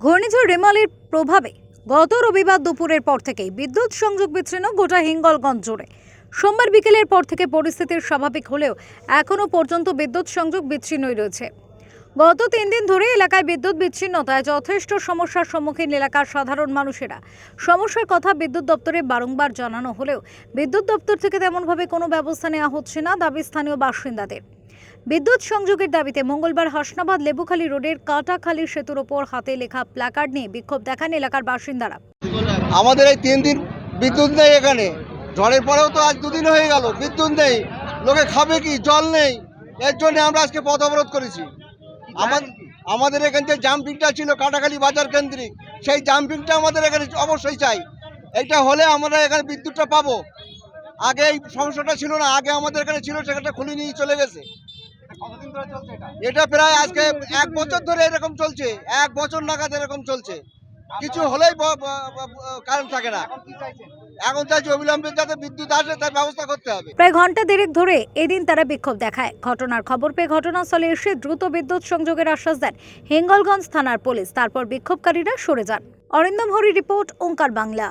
ঘূর্ণিঝড় রেমালের প্রভাবে গত রবিবার দুপুরের পর থেকেই বিদ্যুৎ সংযোগ বিচ্ছিন্ন গোটা হিঙ্গলগঞ্জ জুড়ে। সোমবার বিকেলের পর থেকে পরিস্থিতির স্বাভাবিক হলেও এখনও পর্যন্ত বিদ্যুৎ সংযোগ বিচ্ছিন্নই রয়েছে। গত তিন দিন ধরে এলাকায় বিদ্যুৎ বিচ্ছিন্নতায় যথেষ্ট সমস্যার সম্মুখীন এলাকার সাধারণ মানুষেরা। সমস্যার কথা বিদ্যুৎ দপ্তরে বারংবার জানানো হলেও বিদ্যুৎ দপ্তর থেকে তেমনভাবে কোনো ব্যবস্থা নেওয়া হচ্ছে না, দাবি স্থানীয় বাসিন্দাদের। বিদ্যুৎ সংযোগের দাবিতে মঙ্গলবার হাসনাবাদ লেবুখালী রোডের কাটাখালী সেতুর ওপর হাতে লেখা প্ল্যাকার্ড নিয়ে বিক্ষোভ দেখান এলাকার বাসিন্দারা। আমাদের এই তিন দিন বিদ্যুৎ নেই এখানে। ঝড়ের পরেও তো আজ দুদিন হয়ে গেল, বিদ্যুৎ নেই। লোকে খাবে কি? জল নেই। এর জন্য আমরা আজকে পথ অবরোধ করেছি। আমার আমাদের এখানে যে জাম্পিংটা ছিল কাটাখালী বাজার কেন্দ্রিক, সেই জাম্পিংটা আমাদের এখানে অবশ্যই চাই। এটা হলে আমরা এখানে বিদ্যুৎটা পাবো। আগে এই সমস্যাটা ছিল না আগে আমাদের এখানে ছিল সেখানটা খুলে নিয়ে চলে গেছে। এটা? প্রায় আজকে এক বছর ধরে এরকম চলছে এক বছর নাগাদ এরকম চলছে। কিছু হলেই কারণ থাকে না। এখন চাইছি অবিলম্বে যাতে বিদ্যুৎ আসে তার ব্যবস্থা করতে হবে। প্রায় ঘণ্টা দেড়েক ধরে এদিন তারা বিক্ষোভ দেখায়। ঘটনার খবর পেয়ে ঘটনাস্থলে এসে দ্রুত বিদ্যুৎ সংযোগের আশ্বাস দেন হিঙ্গলগঞ্জ থানার পুলিশ। তারপর বিক্ষোভকারীরা সরে যান। অরিন্দম হরি রিপোর্ট ওঙ্কার বাংলা।